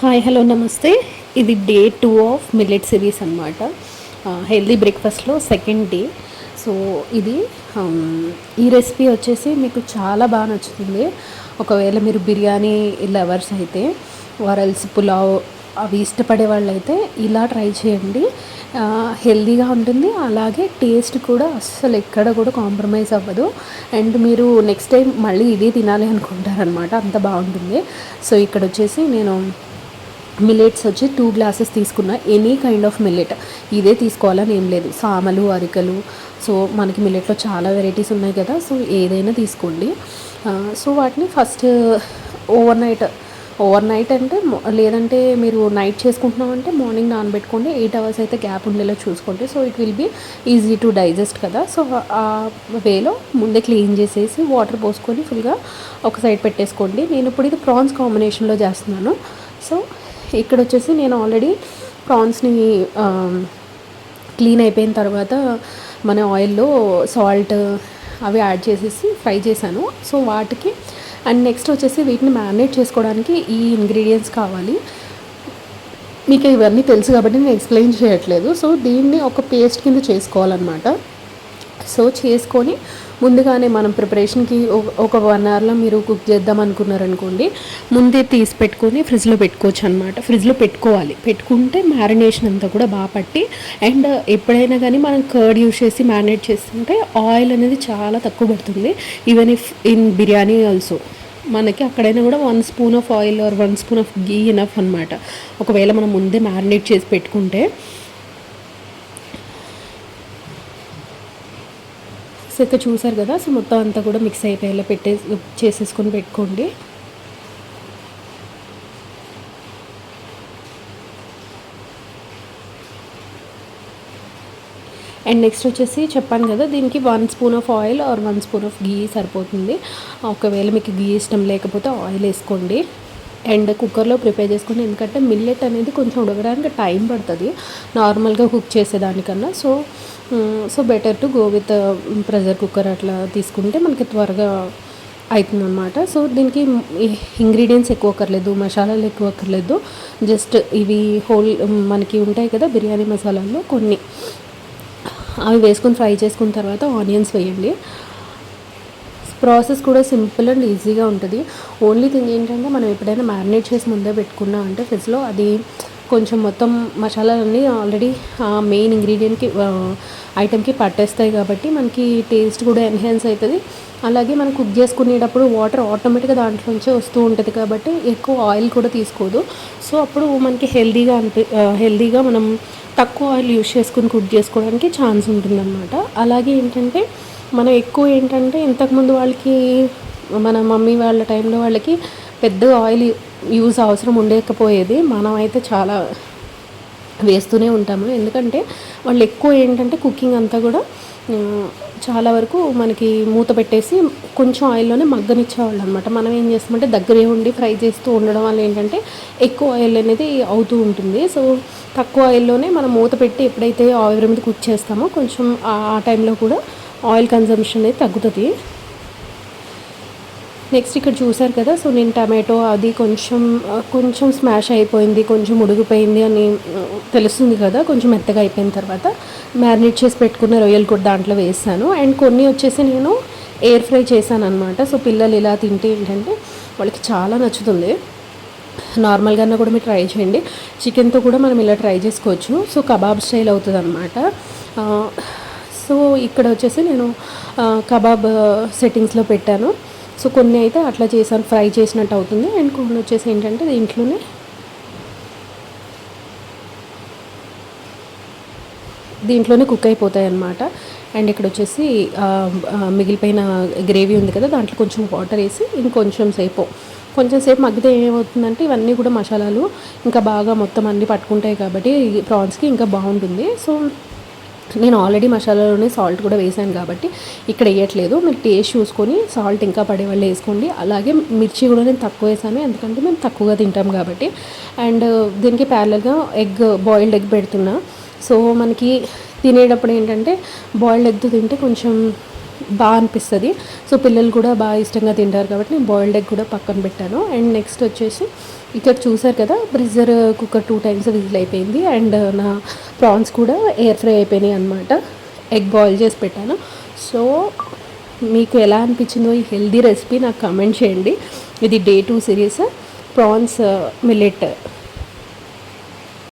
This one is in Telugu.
హాయ్ హలో నమస్తే. ఇది day two of millet series అనమాట హెల్దీ బ్రేక్ఫాస్ట్లో సెకండ్ డే సో ఇది um, ఈ రెసిపీ వచ్చేసి మీకు చాలా బాగా నచ్చుతుంది. ఒకవేళ మీరు బిర్యానీ లవర్స్ అయితే వరల్స్ పులావ్ అవి ఇష్టపడే వాళ్ళైతే ఇలా ట్రై చేయండి. హెల్దీగా ఉంటుంది. అలాగే టేస్ట్ కూడా అస్సలు ఎక్కడ కూడా కాంప్రమైజ్ అవ్వదు. అండ్ మీరు నెక్స్ట్ టైం మళ్ళీ ఇదే తినాలి అనుకుంటారనమాట అంత బాగుంటుంది. సో ఇక్కడ వచ్చేసి నేను మిల్లెట్స్ వచ్చి టూ గ్లాసెస్ తీసుకున్న ఎనీ కైండ్ ఆఫ్ మిల్లెట్. ఇదే తీసుకోవాలని ఏం లేదు. సామలు అరికలు. సో మనకి మిల్లెట్లో చాలా వెరైటీస్ ఉన్నాయి కదా. సో ఏదైనా తీసుకోండి. సో వాటిని first over night over night అంటే లేదంటే మీరు నైట్ చేసుకుంటున్నామంటే మార్నింగ్ నానబెట్టుకోండి. ఎయిట్ అవర్స్ అయితే గ్యాప్ ఉండేలా చూసుకోండి. So it will be easy to digest కదా. సో ఆ వేలో ముందే క్లీన్ చేసేసి వాటర్ పోసుకొని ఫుల్గా ఒక సైడ్ పెట్టేసుకోండి. నేను ఇప్పుడు ఇది ప్రాన్స్ కాంబినేషన్లో చేస్తున్నాను. సో ఇక్కడ వచ్చేసి నేను ఆల్రెడీ ప్రాన్స్ని క్లీన్ అయిపోయిన తర్వాత మన ఆయిల్లో సాల్ట్ అవి యాడ్ చేసేసి ఫ్రై చేశాను. సో వాటికి అండ్ నెక్స్ట్ వచ్చేసి వీటిని మ్యారినేట్ చేసుకోవడానికి ఈ ఇంగ్రీడియంట్స్ కావాలి. మీకు ఇవన్నీ తెలుసు కాబట్టి నేను ఎక్స్ప్లెయిన్ చేయట్లేదు. సో దీన్ని ఒక పేస్ట్ కింద చేసుకోవాలన్నమాట. సో చేసుకొని ముందుగానే మనం ప్రిపరేషన్కి ఒక- వన్ అవర్లో మీరు కుక్ చేద్దాం అనుకున్నారనుకోండి ముందే తీసి పెట్టుకొని ఫ్రిడ్జ్లో పెట్టుకోవచ్చు అనమాట ఫ్రిడ్జ్లో పెట్టుకోవాలి. పెట్టుకుంటే మ్యారినేషన్ అంతా కూడా బాగా పట్టి అండ్ ఎప్పుడైనా కానీ మనం కర్డ్ యూస్ చేసి మ్యారినేట్ చేస్తుంటే ఆయిల్ అనేది చాలా తక్కువ పడుతుంది. Even if in biryani also మనకి అక్కడైనా కూడా one spoon of oil or one spoon of ghee enough అనమాట ఒకవేళ మనం ముందే మ్యారినేట్ చేసి పెట్టుకుంటే సో ఇక్కడ చూసారు కదా? సో మొత్తం అంతా కూడా మిక్స్ అయిపోయేలా పెట్టే చేసేసుకొని పెట్టుకోండి. అండ్ నెక్స్ట్ వచ్చేసి చెప్పాను కదా దీనికి one spoon of oil or one spoon of ghee సరిపోతుంది. ఒకవేళ మీకు గీ ఇష్టం లేకపోతే ఆయిల్ వేసుకోండి. అండ్ కుక్కర్లో ప్రిపేర్ చేసుకోండి ఎందుకంటే మిల్లెట్ అనేది కొంచెం ఉడకడానికి టైం పడుతుంది. నార్మల్గా cook చేసేదానికన్నా. So so better to go with pressure cooker అట్లా తీసుకుంటే మనకి త్వరగా అవుతుందన్నమాట సో దీనికి ఇంగ్రీడియంట్స్ ఎక్కువ అక్కర్లేదు మసాలాలు ఎక్కువ అక్కర్లేదు. జస్ట్ ఇవి హోల్ మనకి ఉంటాయి కదా బిర్యానీ మసాలాల్లో కొన్ని. అవి వేసుకొని ఫ్రై చేసుకున్న తర్వాత ఆనియన్స్ వేయండి. ప్రాసెస్ కూడా సింపుల్ అండ్ ఈజీగా ఉంటుంది. ఓన్లీ థింగ్ ఏంటంటే మనం ఎప్పుడైనా మ్యారినేట్ చేసి ముందే పెట్టుకున్నాం అంటే ఫ్రిడ్జ్లో అది కొంచెం మొత్తం మసాలాలన్నీ ఆల్రెడీ మెయిన్ ఇంగ్రీడియంట్కి ఐటెంకి పట్టేస్తాయి కాబట్టి మనకి టేస్ట్ కూడా ఎన్హాన్స్ అవుతుంది అలాగే మనం కుక్ చేసుకునేటప్పుడు వాటర్ ఆటోమేటిక్గా దాంట్లోంచే వస్తూ ఉంటుంది కాబట్టి ఎక్కువ ఆయిల్ కూడా తీసుకోదు. సో అప్పుడు మనకి హెల్దీగా అనిపి హెల్దీగా మనం తక్కువ ఆయిల్ యూస్ చేసుకుని కుక్ చేసుకోవడానికి ఛాన్స్ ఉంటుందన్నమాట. అలాగే ఏంటంటే మనం ఎక్కువ ఏంటంటే ఇంతకుముందు వాళ్ళకి మన మమ్మీ వాళ్ళ టైంలో వాళ్ళకి పెద్ద ఆయిల్ యూజ్ అవసరం ఉండకపోయేది మనం అయితే చాలా వేస్తూనే ఉంటాము. ఎందుకంటే వాళ్ళు ఎక్కువ ఏంటంటే కుకింగ్ అంతా కూడా చాలా వరకు మనకి మూత పెట్టేసి కొంచెం ఆయిల్లోనే మగ్గనిచ్చేవాళ్ళు అనమాట మనం ఏం చేస్తామంటే దగ్గరే ఉండి ఫ్రై చేస్తూ ఉండడం వల్ల ఏంటంటే ఎక్కువ ఆయిల్ అనేది అవుతూ ఉంటుంది. సో తక్కువ ఆయిల్లోనే మనం మూత పెట్టి ఎప్పుడైతే ఆయిల్ మీద కుక్ చేస్తామో కొంచెం ఆ ఆ టైంలో కూడా ఆయిల్ కన్జంప్షన్ అనేది తగ్గుతుంది. నెక్స్ట్ ఇక్కడ చూసారు కదా సో నేను టమాటో అది కొంచెం కొంచెం స్మాష్ అయిపోయింది కొంచెం ఉడిగిపోయింది అని తెలుస్తుంది కదా కొంచెం మెత్తగా అయిపోయిన తర్వాత మ్యారినేట్ చేసి పెట్టుకున్న రొయ్యలు కూడా దాంట్లో వేసాను. అండ్ కొన్ని వచ్చేసి నేను ఎయిర్ ఫ్రై చేశాను అనమాట సో పిల్లలు ఇలా తింటే ఏంటంటే వాళ్ళకి చాలా నచ్చుతుంది. నార్మల్గా కూడా మీరు ట్రై చేయండి. చికెన్తో కూడా మనం ఇలా ట్రై చేసుకోవచ్చు. సో కబాబ్ స్టైల్ అవుతుంది అనమాట సో ఇక్కడ వచ్చేసి నేను కబాబ్ సెట్టింగ్స్లో పెట్టాను. సో కొన్ని అయితే అట్లా చేశాను ఫ్రై చేసినట్టు అవుతుంది. అండ్ కొన్ని వచ్చేసి ఏంటంటే దీంట్లోనే దీంట్లోనే కుక్ అయిపోతాయి అన్నమాట అండ్ ఇక్కడ వచ్చేసి మిగిలిపోయిన గ్రేవీ ఉంది కదా దాంట్లో కొంచెం వాటర్ వేసి ఇంకొంచెం సేపు. కొంచెం సేపు మగ్గితే ఏమవుతుందంటే ఇవన్నీ కూడా మసాలాలు ఇంకా బాగా మొత్తం అన్నీ పట్టుకుంటాయి కాబట్టి ప్రాన్స్కి ఇంకా బాగుంటుంది. సో నేను ఆల్రెడీ మసాలాలోనే సాల్ట్ కూడా వేసాను కాబట్టి ఇక్కడ వేయట్లేదు. మీరు టేస్ట్ చూసుకొని సాల్ట్ ఇంకా పడే వాళ్ళు వేసుకోండి. అలాగే మిర్చి కూడా నేను తక్కువ వేసాను. ఎందుకంటే మేము తక్కువగా తింటాం కాబట్టి. అండ్ దీనికి ప్యారల్గా ఎగ్ బాయిల్డ్ ఎగ్ పెడుతున్నా. సో మనకి తినేటప్పుడు ఏంటంటే బాయిల్డ్ ఎగ్తో తింటే కొంచెం బాగా అనిపిస్తుంది. సో పిల్లలు కూడా బాగా ఇష్టంగా తింటారు కాబట్టి నేను బాయిల్డ్ ఎగ్ కూడా పక్కన పెట్టాను. అండ్ నెక్స్ట్ వచ్చేసి ఇక్కడ చూసారు కదా pressure cooker two times whistle అయిపోయింది. అండ్ నా ప్రాన్స్ కూడా ఎయిర్ ఫ్రై అయిపోయినాయి అనమాట ఎగ్ బాయిల్ చేసి పెట్టాను. సో మీకు ఎలా అనిపించిందో ఈ హెల్దీ రెసిపీ నాకు కమెంట్ చేయండి. ఇది day two series prawns millet